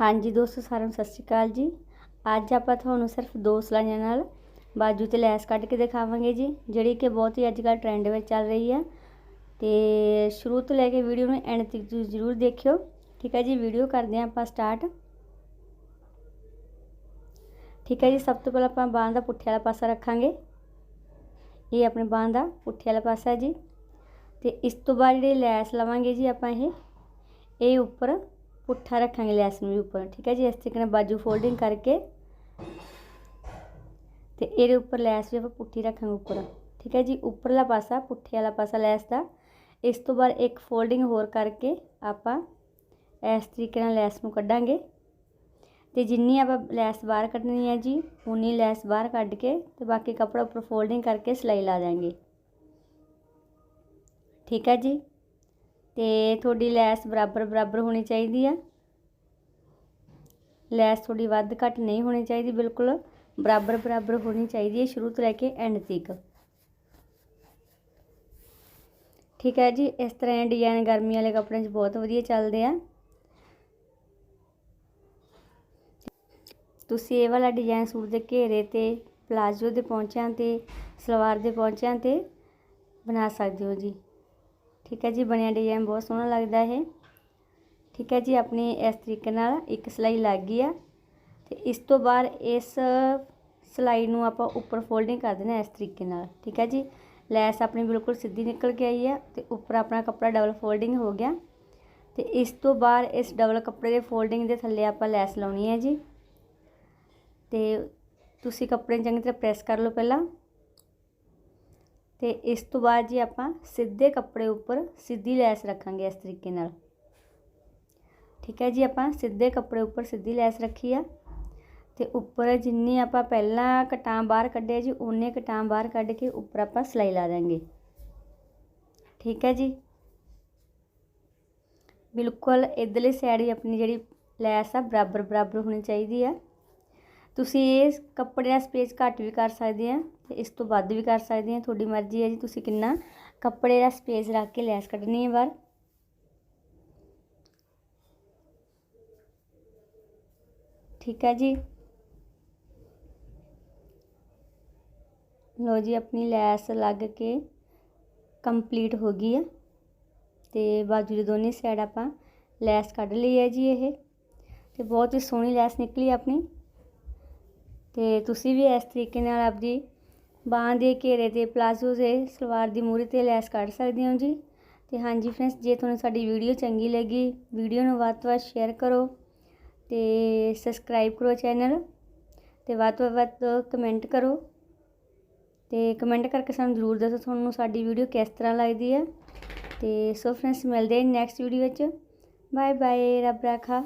ਹਾਂਜੀ ਦੋਸਤੋ, ਸਾਰਿਆਂ ਨੂੰ ਸਤਿ ਸ਼੍ਰੀ ਅਕਾਲ ਜੀ। ਅੱਜ ਆਪਾਂ ਤੁਹਾਨੂੰ ਸਿਰਫ ਦੋ ਸਲਾਈਆਂ ਨਾਲ ਬਾਜੂ ਤੇ ਲੈਸ ਕੱਢ ਕੇ ਦਿਖਾਵਾਂਗੇ ਜੀ, ਜਿਹੜੀ ਕਿ ਬਹੁਤ ਹੀ ਅੱਜ ਕੱਲ੍ਹ ਟ੍ਰੈਂਡ ਵਿੱਚ ਚੱਲ ਰਹੀ ਆ। ਤੇ ਸ਼ੁਰੂ ਤੋਂ ਲੈ ਕੇ ਵੀਡੀਓ ਨੂੰ ਐਂਡ ਤੱਕ ਤੁਸੀਂ ਜ਼ਰੂਰ ਦੇਖਿਓ। ਠੀਕ ਹੈ ਜੀ, ਵੀਡੀਓ ਕਰਦੇ ਹਾਂ ਆਪਾਂ ਸਟਾਰਟ ਠੀਕ ਹੈ ਜੀ, ਸਭ ਤੋਂ ਪਹਿਲਾਂ ਆਪਾਂ ਬਾਹਾਂ ਦਾ ਪੁੱਠੇ ਵਾਲਾ ਪਾਸਾ ਰੱਖਾਂਗੇ। ਇਹ ਆਪਣੇ ਬਾਹਾਂ ਦਾ ਪੁੱਠੇ ਵਾਲਾ ਪਾਸਾ ਜੀ। ਤੇ ਇਸ ਤੋਂ ਬਾਅਦ ਜਿਹੜੇ ਲੈਸ ਲਵਾਂਗੇ ਜੀ ਆਪਾਂ ਇਹ ਇਹ ਉੱਪਰ ਪੁੱਠਾ ਰੱਖਾਂਗੇ ਲੈਸ ਨੂੰ ਵੀ ਉੱਪਰ, ਠੀਕ ਹੈ ਜੀ? ਇਸ ਤਰੀਕੇ ਨਾਲ ਬਾਜੂ ਫੋਲਡਿੰਗ ਕਰਕੇ ਤੇ ਇਹਦੇ ਉੱਪਰ ਲੈਸ ਵੀ ਆਪਾਂ ਪੁੱਠੀ ਰੱਖਾਂਗੇ ਉੱਪਰ, ਠੀਕ ਹੈ ਜੀ? ਉੱਪਰਲਾ ਪਾਸਾ, ਪੁੱਠੇ ਵਾਲਾ ਪਾਸਾ ਲੈਸ ਦਾ। ਇਸ ਤੋਂ ਬਾਅਦ ਇੱਕ ਫੋਲਡਿੰਗ ਹੋਰ ਕਰਕੇ ਆਪਾਂ ਇਸ ਤਰੀਕੇ ਨਾਲ ਲੈਸ ਨੂੰ ਕੱਢਾਂਗੇ। ਤੇ ਜਿੰਨੀ ਆਪਾਂ ਲੈਸ ਬਾਹਰ ਕੱਢਣੀ ਹੈ ਜੀ, ਉਨੀ ਲੈਸ ਬਾਹਰ ਕੱਢ ਕੇ ਤੇ ਬਾਕੀ ਕੱਪੜਾ ਉੱਪਰ ਫੋਲਡਿੰਗ ਕਰਕੇ ਸਿਲਾਈ ਲਾ ਦਾਂਗੇ ਠੀਕ ਹੈ ਜੀ? ਤੇ ਤੁਹਾਡੀ ਲੈਸ ਬਰਾਬਰ ਬਰਾਬਰ ਹੋਣੀ ਚਾਹੀਦੀ ਆ। ਲੈਸ ਥੋੜੀ ਵੱਧ ਘੱਟ ਨਹੀਂ ਹੋਣੀ ਚਾਹੀਦੀ, ਬਿਲਕੁਲ ਬਰਾਬਰ ਬਰਾਬਰ ਹੋਣੀ ਚਾਹੀਦੀ ਹੈ ਸ਼ੁਰੂ ਤੋਂ ਲੈ ਕੇ ਐਂਡ ਤੱਕ। ਠੀਕ ਹੈ ਜੀ, ਇਸ ਤਰ੍ਹਾਂ ਦੇ ਡਿਜ਼ਾਈਨ ਗਰਮੀ ਵਾਲੇ ਕੱਪੜਿਆਂ 'ਚ ਬਹੁਤ ਵਧੀਆ ਚੱਲਦੇ ਆ। ਤੁਸੀਂ ਇਹ ਵਾਲਾ ਡਿਜ਼ਾਈਨ ਸੂਟ ਦੇ ਘੇਰੇ ਤੇ ਪਲਾਜ਼ੋ ਦੇ ਪੌਂਚਿਆਂ ਤੇ ਸਲਵਾਰ ਦੇ ਪੌਂਚਿਆਂ ਤੇ ਬਣਾ ਸਕਦੇ ਹੋ ਜੀ। ਠੀਕ ਹੈ ਜੀ, ਬਣਿਆ ਡਿਜ਼ਾਈਨ ਬਹੁਤ ਸੋਹਣਾ ਲੱਗਦਾ ਇਹ। ਠੀਕ ਹੈ ਜੀ, ਆਪਣੀ ਇਸ ਤਰੀਕੇ ਨਾਲ ਇੱਕ ਸਲਾਈ ਲੱਗ ਗਈ ਆ। ਤੇ ਇਸ ਤੋਂ ਬਾਅਦ ਇਸ ਸਲਾਈ ਨੂੰ ਆਪਾਂ ਉੱਪਰ ਫੋਲਡਿੰਗ ਕਰ ਦੇਣਾ ਇਸ ਤਰੀਕੇ ਨਾਲ। ਠੀਕ ਹੈ ਜੀ, ਲੈਸ ਆਪਣੀ ਬਿਲਕੁਲ ਸਿੱਧੀ ਨਿਕਲ ਕੇ ਆਈ ਆ ਤੇ ਉੱਪਰ ਆਪਣਾ ਕੱਪੜਾ ਡਬਲ ਫੋਲਡਿੰਗ ਹੋ ਗਿਆ। ਤੇ ਇਸ ਤੋਂ ਬਾਅਦ ਇਸ ਡਬਲ ਕੱਪੜੇ ਦੇ ਫੋਲਡਿੰਗ ਦੇ ਥੱਲੇ ਆਪਾਂ ਲੈਸ ਲਾਉਣੀ ਹੈ ਜੀ। ਤੇ ਤੁਸੀਂ ਕੱਪੜੇ ਨੂੰ ਚੰਗੀ ਤਰ੍ਹਾਂ ਪ੍ਰੈਸ ਕਰ ਲਓ ਪਹਿਲਾਂ। ਤੇ ਇਸ ਤੋਂ ਬਾਅਦ ਜੀ ਆਪਾਂ ਸਿੱਧੇ ਕੱਪੜੇ ਉੱਪਰ ਸਿੱਧੀ ਲੈਸ ਰੱਖਾਂਗੇ ਇਸ ਤਰੀਕੇ ਨਾਲ। ਠੀਕ ਹੈ ਜੀ, ਆਪਾਂ ਸਿੱਧੇ ਕੱਪੜੇ ਉੱਪਰ ਸਿੱਧੀ ਲੈਸ ਰੱਖੀ ਆ। ਤੇ ਉੱਪਰ ਜਿੰਨੀ ਆਪਾਂ ਪਹਿਲਾਂ ਕਟਾਂ ਬਾਹਰ ਕੱਢਿਆ ਜੀ ਉਨੇ ਕਟਾਂ ਬਾਹਰ ਕੱਢ ਕੇ ਉੱਪਰ ਆਪਾਂ ਸਿਲਾਈ ਲਾ ਦਾਂਗੇ ਠੀਕ ਹੈ ਜੀ? ਬਿਲਕੁਲ ਇਧਰਲੀ ਸਾਈਡ ਹੀ ਆਪਣੀ ਜਿਹੜੀ ਲੈਸ ਆ ਬਰਾਬਰ ਬਰਾਬਰ ਹੋਣੀ ਚਾਹੀਦੀ ਆ। ਤੁਸੀਂ ਇਹ ਕੱਪੜੇ ਦਾ ਸਪੇਸ ਘੱਟ ਵੀ ਕਰ ਸਕਦੇ ਆ। ਤੇ ਇਸ ਤੋਂ ਵੱਧ ਵੀ ਕਰ ਸਕਦੇ ਆ ਤੁਹਾਡੀ ਮਰਜ਼ੀ ਹੈ ਜੀ, ਤੁਸੀਂ ਕਿੰਨਾ ਕੱਪੜੇ ਦਾ ਸਪੇਸ ਰੱਖ ਕੇ ਲੈਸ ਕੱਢਣੀ ਹੈ ਬਾਹਰ। ਠੀਕ ਹੈ ਜੀ। ਲੋ ਜੀ, ਆਪਣੀ ਲੈਸ ਲੱਗ ਕੇ ਕੰਪਲੀਟ ਹੋ ਗਈ ਆ ਤੇ ਬਾਜੂ ਦੇ ਦੋਨੇ ਸਾਈਡ ਆਪਾਂ ਲੈਸ ਕੱਢ ਲਈ ਹੈ ਜੀ ਇਹ। ਤੇ ਬਹੁਤ ਹੀ ਸੋਹਣੀ ਲੈਸ ਨਿਕਲੀ ਆਪਣੀ। ਤੇ ਤੁਸੀਂ ਵੀ ਇਸ ਤਰੀਕੇ ਨਾਲ ਆਪਦੀ ਬਾਹਾਂ ਦੇ ਘੇਰੇ ਤੇ ਪਲਾਜ਼ੋ ਦੇ ਸਲਵਾਰ ਦੀ ਮੂਰੀ ਤੇ ਲੈਸ ਕੱਢ ਸਕਦੇ ਹੋ ਜੀ। ਤੇ ਹਾਂਜੀ ਫਰੈਂਡਸ, ਜੇ ਤੁਹਾਨੂੰ ਸਾਡੀ ਵੀਡੀਓ ਚੰਗੀ ਲੱਗੀ, ਵੀਡੀਓ ਨੂੰ ਵੱਧ ਤੋਂ ਵੱਧ ਸ਼ੇਅਰ ਕਰੋ ਤੇ ਸਬਸਕ੍ਰਾਈਬ ਕਰੋ ਚੈਨਲ ਤੇ ਵੱਧ ਤੋਂ ਵੱਧ ਕਮੈਂਟ ਕਰੋ ਤੇ ਕਮੈਂਟ ਕਰਕੇ ਸਾਨੂੰ ਜ਼ਰੂਰ ਦੱਸੋ ਤੁਹਾਨੂੰ ਸਾਡੀ ਵੀਡੀਓ ਕਿਸ ਤਰ੍ਹਾਂ ਲੱਗਦੀ ਹੈ ਤੇ ਸੋ ਫਰੈਂਡਸ, ਮਿਲਦੇ ਹਾਂ ਨੈਕਸਟ ਵੀਡੀਓ ਵਿੱਚ। ਬਾਏ ਬਾਏ ਰੱਬ ਰਾਖਾ।